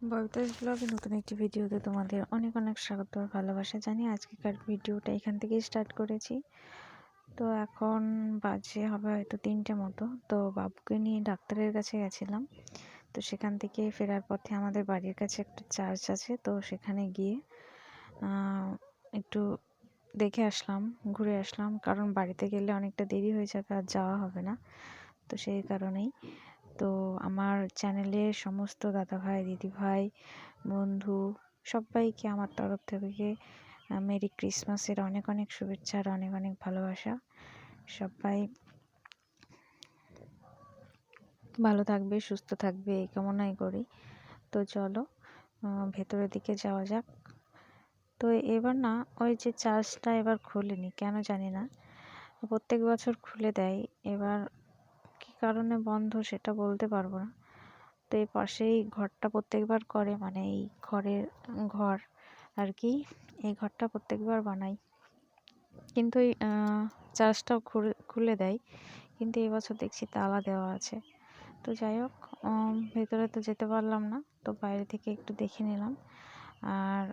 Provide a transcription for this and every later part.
ববিতাস ব্লগে নতুন একটি ভিডিওতে তোমাদের অনেক অনেক স্বাগত ভালোবাসা জানি আজকেকার ভিডিওটা এখান থেকেই স্টার্ট করেছি। তো এখন বাজে হবে হয়তো তিনটে মতো। তো বাবুকে নিয়ে ডাক্তারের কাছে গেছিলাম। তো সেখান থেকে ফেরার পথে আমাদের বাড়ির কাছে একটা চার্চ আছে। তো সেখানে গিয়ে একটু দেখে আসলাম, ঘুরে আসলাম। কারণ বাড়িতে গেলে অনেকটা দেরি হয়ে যাবে আর যাওয়া হবে না। তো সেই কারণেই তো আমার চ্যানেলের সমস্ত দাদাভাই, দিদিভাই, বন্ধু সবাইকে আমার তরফ থেকে মেরি ক্রিসমাসের অনেক অনেক শুভেচ্ছা আর অনেক অনেক ভালোবাসা। সবাই ভালো থাকবে, সুস্থ থাকবে, এই কামনাই করি। তো চলো ভেতরের দিকে যাওয়া যাক। তো এবার না, ওই যে চার্জটা এবার খোলেনি, কেন জানি না। প্রত্যেক বছর খুলে দেয়। এবার কারণে বন্ধ সেটা বলতে পারব না। তো এই পাশেই ঘরটা প্রত্যেকবার করে মানে এই ঘরের ঘর আর কি এই ঘরটা প্রত্যেকবার বানাই। কিন্তু এই চার্জটাও খুলে দেয়। কিন্তু এবছর দেখছি তালা দেওয়া আছে। তো যাই হোক ভেতরে তো যেতে পারলাম না, তো বাইরে থেকে একটু দেখে নিলাম। আর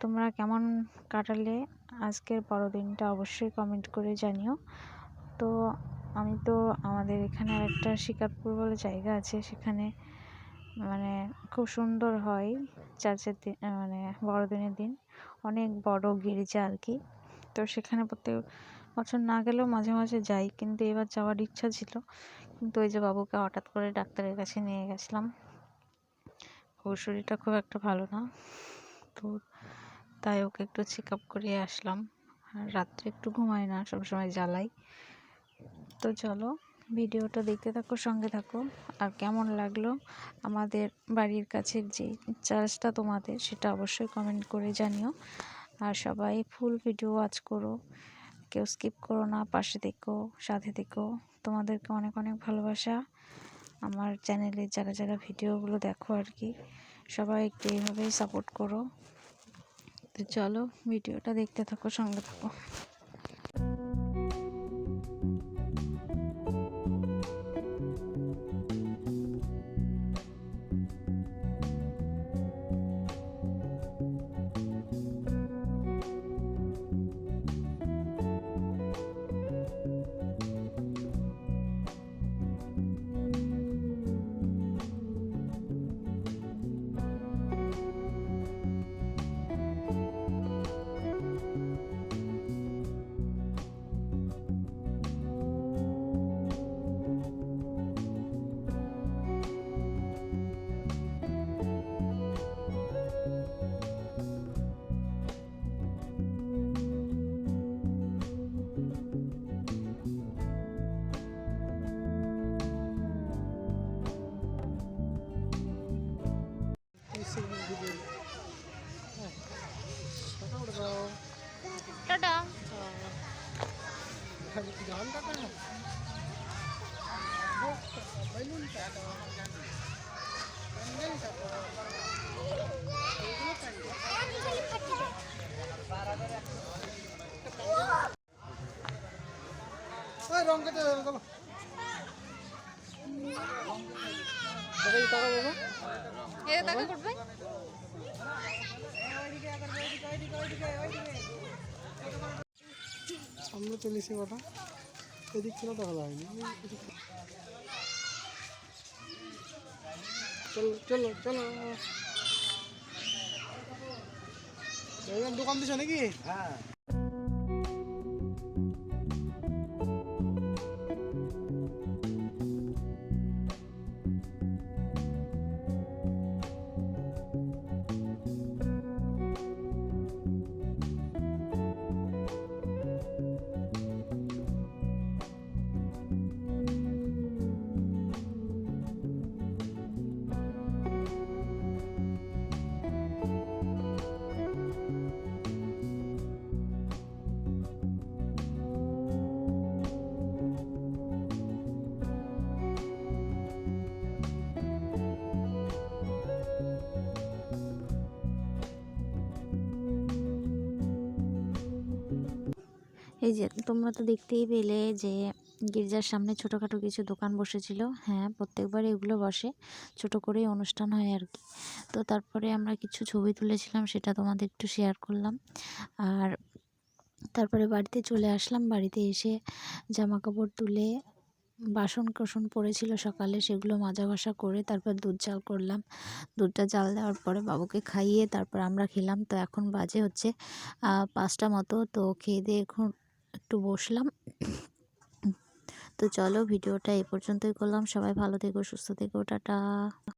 তোমরা কেমন কাটালে, আজকের বড়দিনটা অবশ্যই কমেন্ট করে জানিও। তো আমি তো আমাদের এখানে একটা শিকারপুর বলে জায়গা আছে, সেখানে মানে খুব সুন্দর হয় চার্চের দিন মানে বড়দিনের দিন। অনেক বড় গির্জা আর কি। তো সেখানে প্রত্যেক বছর না গেলেও মাঝে মাঝে যাই, কিন্তু এবার যাওয়ার ইচ্ছা ছিল। কিন্তু ওই যে বাবুকে হঠাৎ করে ডাক্তারের কাছে নিয়ে গেছিলাম। ওর শরীরটা খুব একটা ভালো না। তো তাই ওকে একটু চেক আপ করিয়ে আসলাম। আর রাত্রে একটু ঘুমাই না, সবসময় জ্বালাই। তো চলো ভিডিওটা দেখতে থাকো, সঙ্গে থাকো। আর কেমন লাগল আমাদের বাড়ির কাছের যে চার্জটা তোমাদের সেটা অবশ্যই কমেন্ট করে জানিও। আর সবাই ফুল ভিডিও ওয়াচ করো। কেউ স্কিপ করো না, পাশে দেখো সাথে দেখো তোমাদেরকে অনেক অনেক ভালোবাসা। আমার চ্যানেলে যারা যারা ভিডিওগুলো দেখো আর কি, সবাই একটু এইভাবেই সাপোর্ট করো। তো চলো ভিডিওটা দেখতে থাকো, সঙ্গে থাকো। রং কেটে চলো। টাকা বাবা এটা টাকা করবে। সামনে চলেছি কথা এদিক ছিল দেখা যায়নি। চলো চলো চলো। দোকান দিছ নাকি? হ্যাঁ। এই যে, তোমরা তো দেখতেই পেলে যে, গির্জার সামনে ছোটোখাটো কিছু দোকান বসেছিল। হ্যাঁ প্রত্যেকবার এগুলো বসে। ছোট করেই অনুষ্ঠান হয় আর কি। তো তারপরে আমরা কিছু ছবি তুলেছিলাম, সেটা তোমাদের একটু শেয়ার করলাম। আর তারপরে বাড়িতে চলে আসলাম। বাড়িতে এসে জামা কাপড় তুলে বাসন কোসন পড়েছিল সকালে, সেগুলো মাজা ঘষা করে তারপর দুধ জাল করলাম। দুধটা জাল দেওয়ার পরে বাবুকে খাইয়ে তারপর আমরা খেলাম। তো এখন বাজে হচ্ছে পাঁচটা মতো। তো খেয়ে দিয়ে এখন একটু বসলাম। তো চলো ভিডিওটা এ পর্যন্তই করলাম। সবাই ভালো থেকো সুস্থ থেকো টাটা।